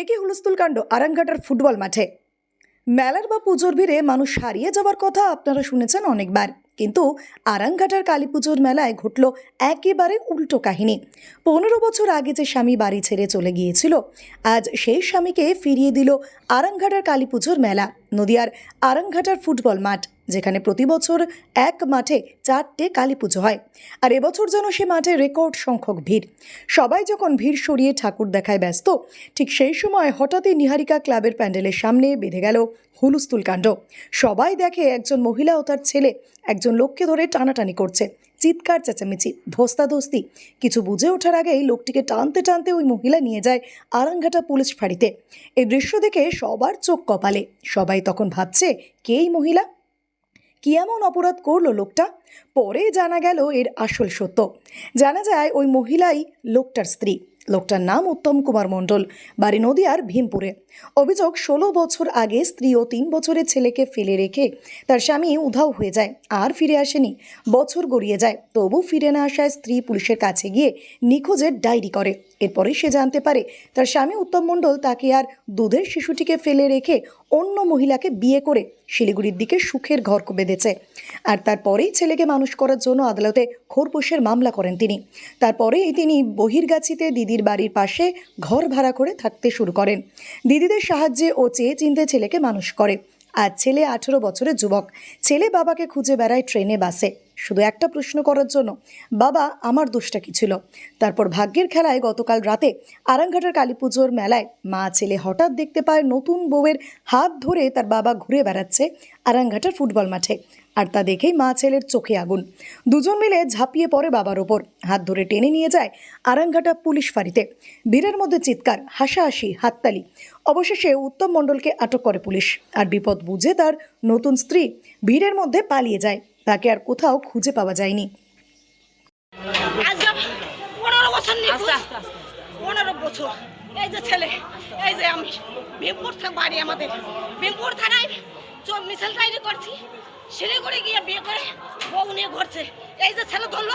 একই হুলস্থুল কাণ্ড, আরামঘাটার ফুটবল মাঠে। মেলার বা পুজোর ভিড়ে মানুষ হারিয়ে যাওয়ার কথা আপনারা শুনেছেন অনেকবার। কিন্তু আরামঘাটার কালী পুজোর মেলায় ঘটল একেবারে উল্টো কাহিনী। পনেরো বছর আগে যে স্বামী বাড়ি ছেড়ে চলে গিয়েছিল, আজ সেই স্বামীকে ফিরিয়ে দিল আরামঘাটার কালী পুজোর মেলা। নদিয়ার আরামঘাটার ফুটবল মাঠ, যেখানে প্রতি বছর এক মাঠে চারটে কালী পুজো হয়। আর এবছর যেন সে মাঠে রেকর্ড সংখ্যক ভিড়। সবাই যখন ভিড় সরিয়ে ঠাকুর দেখায় ব্যস্ত, ঠিক সেই সময় হঠাৎই নিহারিকা ক্লাবের প্যান্ডেলের সামনে বেঁধে গেল হুলুস্থুল কাণ্ড। সবাই দেখে একজন মহিলা ও তার ছেলে একজন লোককে ধরে টানাটানি করছে। চিৎকার চেঁচামেচি, ধস্তাধস্তি। কিছু বুঝে ওঠার আগেই লোকটিকে টানতে টানতে ওই মহিলা নিয়ে যায় আরাংঘাটা পুলিশ ফাঁড়িতে। এই দৃশ্য দেখে সবার চোখ কপালে। সবাই তখন ভাবছে, কে এই মহিলা? কি এমন অপরাধ করল লোকটা? পরে জানা গেল এর আসল সত্য। জানা যায় ওই মহিলাই লোকটার স্ত্রী। লোকটার নাম উত্তম কুমার মণ্ডল, বাড়ি নদিয়ার ভীমপুরে। অভিযোগ, ষোলো বছর আগে স্ত্রী ও তিন বছরের ছেলেকে ফেলে রেখে তার স্বামী উধাও হয়ে যায়, আর ফিরে আসেনি। বছর গড়িয়ে যায়, তবু ফিরে না আসায় স্ত্রী পুলিশের কাছে গিয়ে নিখোঁজের ডায়েরি করে। এরপরে সে জানতে পারে, তার স্বামী উত্তম মণ্ডল তাকে আর দুধের শিশুটিকে ফেলে রেখে অন্য মহিলাকে বিয়ে করে শিলিগুড়ির দিকে সুখের ঘর বেঁধেছে। আর তারপরেই ছেলেকে মানুষ করার জন্য আদালতে খোরপোশের মামলা করেন তিনি। তারপরেই তিনি বহির্গাছিতে দিদির বাড়ির পাশে ঘর ভাড়া করে থাকতে শুরু করেন। দিদিদের সাহায্যে ও চেয়ে চিনতে ছেলেকে মানুষ করে। আর ছেলে আঠেরো বছরের যুবক। ছেলে বাবাকে খুঁজে বেড়ায় ট্রেনে, বাসে। শুধু একটা প্রশ্ন করার জন্য, বাবা, আমার দোষটা কি ছিল? তারপর ভাগ্যের খেলায় গতকাল রাতে আরামঘাটার কালী পুজোর মেলায় মা ছেলে হঠাৎ দেখতে পায় নতুন বউয়ের হাত ধরে তার বাবা ঘুরে বেড়াচ্ছে আরামঘাটার ফুটবল মাঠে আর তা দেখেই মা ছেলের চোখে আগুন। দুজন মিলে ঝাঁপিয়ে পড়ে বাবার ওপর, হাত ধরে টেনে নিয়ে যায় আরামঘাটা পুলিশ ফাঁড়িতে। বীরের মধ্যে চিৎকার, হাসাহাসি, হাততালি, অবশেষে উত্তম মণ্ডলকে আটক করে পুলিশ। আর বিপদ বুঝে তার নতুন স্ত্রী ভিড়ের মধ্যে পালিয়ে যায় তাকে আর কোথাও খুঁজে পাওয়া যায়নি। পনেরো বছর নিখোঁজ পনেরো বছর। এই যে ছেলে এই যে আমি ভীমপুর থেকে বাড়ি আমাদের। ভীমপুর থানায় চোর মিছিল তৈরি করছি। শিলিগুড়ি গিয়ে বিয়ে করে বউ নিয়ে ঘুরছে। এই যে ছেলে ধরলো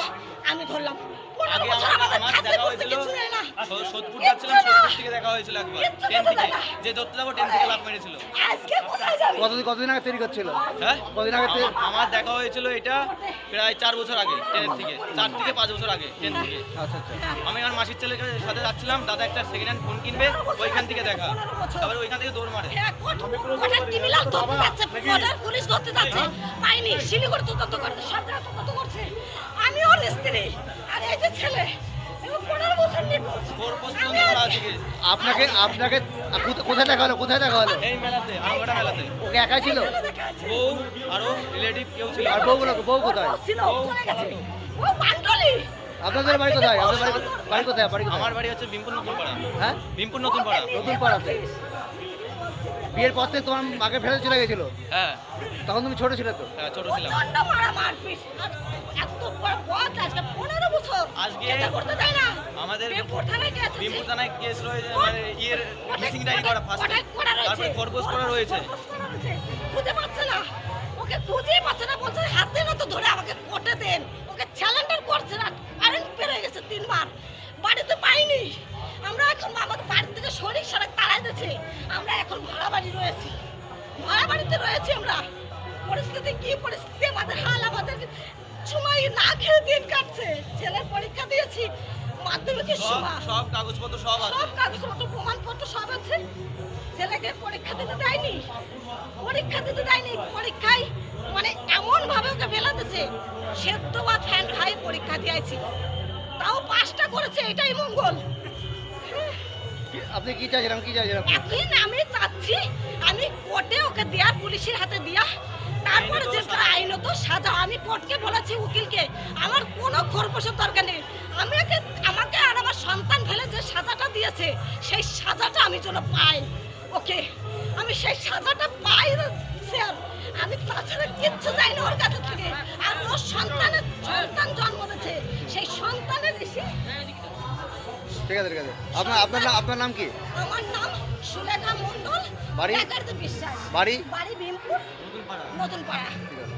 আমি ধরলাম। পনেরো বছর আমার আমাদের খাদ্য দেখা করতে হয়েছিল। কিছু নেই না। সোদপুর যাচ্ছিলাম। সোদপুর থেকে দেখা হয়েছিল একবার। ট্রেন থেকে। যে ধরতে যাব ট্রেন থেকে লাভ মেরেছিল। আজকে কোথায় যাবি? কতদিন কতদিন আগে তৈরি করছিল? হ্যাঁ? কদিন আগে আমার দেখা হয়েছিল এটা প্রায় চার বছর আগে ট্রেনের থেকে। চার থেকে পাঁচ বছর আগে ট্রেন থেকে। আচ্ছা আচ্ছা। আমি আমার মাসির ছেলের সাথে যাচ্ছিলাম দাদা একটা সেকেন্ড হ্যান্ড ফোন কিনবে ওইখান থেকে দেখা। তারপরে ওইখান থেকে দৌড় মারে। হ্যাঁ, কোটার ক্রিমিনাল ধরতে যাচ্ছে, কোটার পুলিশ ধরতে যাচ্ছে। পাইনি, শিলিগুড়ি তদন্ত করছে, সব জায়গায় তদন্ত করছে। আমি ওর স্ত্রী, আর এই যে ছেলে, এবার পনেরো বছর নিখোঁজ। ফোর পোস্ট আমি পর্যন্ত করা আজকে- আছে। আপনাকে আপনাকে কোথা- কোথায় দেখা হলো? কোথায় দেখা হলো? এই মেলাতে আমগোটা মেলাতে। ওকে একাই ছিল? ছেলে বউ আরও রিলেটিভ কেউ ছিল আর বউ বউ কোথায়? ছিল, ও। আপনাদের বাড়ি কোথায়? আপনাদের বাড়ি বাড়ি কোথায়? বাড়ি কোথায়? আমার বাড়ি হচ্ছে বিমপুর নতুন পাড়া হ্যাঁ? বিমপুর নতুন পাড়া নতুন পাড়াতে বিয়ের পর থেকে তোমার মাকে ফেলে চলে গেছিল? হ্যাঁ। তখন তুমি ছোট ছিলে তো? হ্যাঁ, ছোট ছিলাম। আজকে পনেরো বছর। আজকে এটা করতে দেয় না। আমাদের বিমপুর থানায় কেস রয়েছে মানে ইয়ের মিসিং ডায়েরি করা ফার্স্ট। তারপরে খরগোশ করা রয়েছে। খুঁজে পাচ্ছে না। ওকে খুঁজেই পাচ্ছে না। বলছে হাত না তো ধরে আমাকে কোটে দেন। রয়েছি ভাড়া বাড়িতে রয়েছি আমরা। পরিস্থিতি কি পরিস্থিতি? আমাদের হাল আমাদের সময় না খেয়ে দিন কাটছে। ছেলের পরীক্ষা দিয়েছি মাধ্যমিকের সময়। সব কাগজপত্র সব আছে। সব কাগজপত্র প্রমাণপত্র সব আছে। ছেলেকে পরীক্ষা দিতে দেয়নি। পরীক্ষা দিতে দেয়নি। পরীক্ষায় মানে এমন ভাবে ওকে বেলাতেছে সেদ্ধ বা ফ্যান খাই পরীক্ষা দিয়েছি তাও পাঁচটা করেছে এটাই মঙ্গল। আপনি কি চাইছিলেন কি চাইছিলেন এখন আমি চাচ্ছি আমি কোর্টে ওকে দেয়া পুলিশের হাতে দিয়া তারপরে যে আইনত সাজা আমি কোর্টকে বলেছি উকিলকে আমার কোনো খরপোশের দরকার নেই। আমি ওকে আমাকে আর আমার সন্তান ফেলে যে সাজাটা দিয়েছে সেই সাজাটা আমি যেন পাই। ওকে আমি সেই সাজাটা পাই স্যার। আমি তাছাড়া কিচ্ছু চাই না ওর কাছে থেকে। আর ওর সন্তানের সন্তান জন্ম দিয়েছে। সেই সন্তানের এসে ঠিক আছে ঠিক আছে আপনার আপনার নাম আপনার নাম কি? আমার নাম সুলেখা মণ্ডল বাড়ি? বাড়ি? বাড়ি ভীমপুর নতুন পাড়া নতুন পাড়া ঠিক আছে।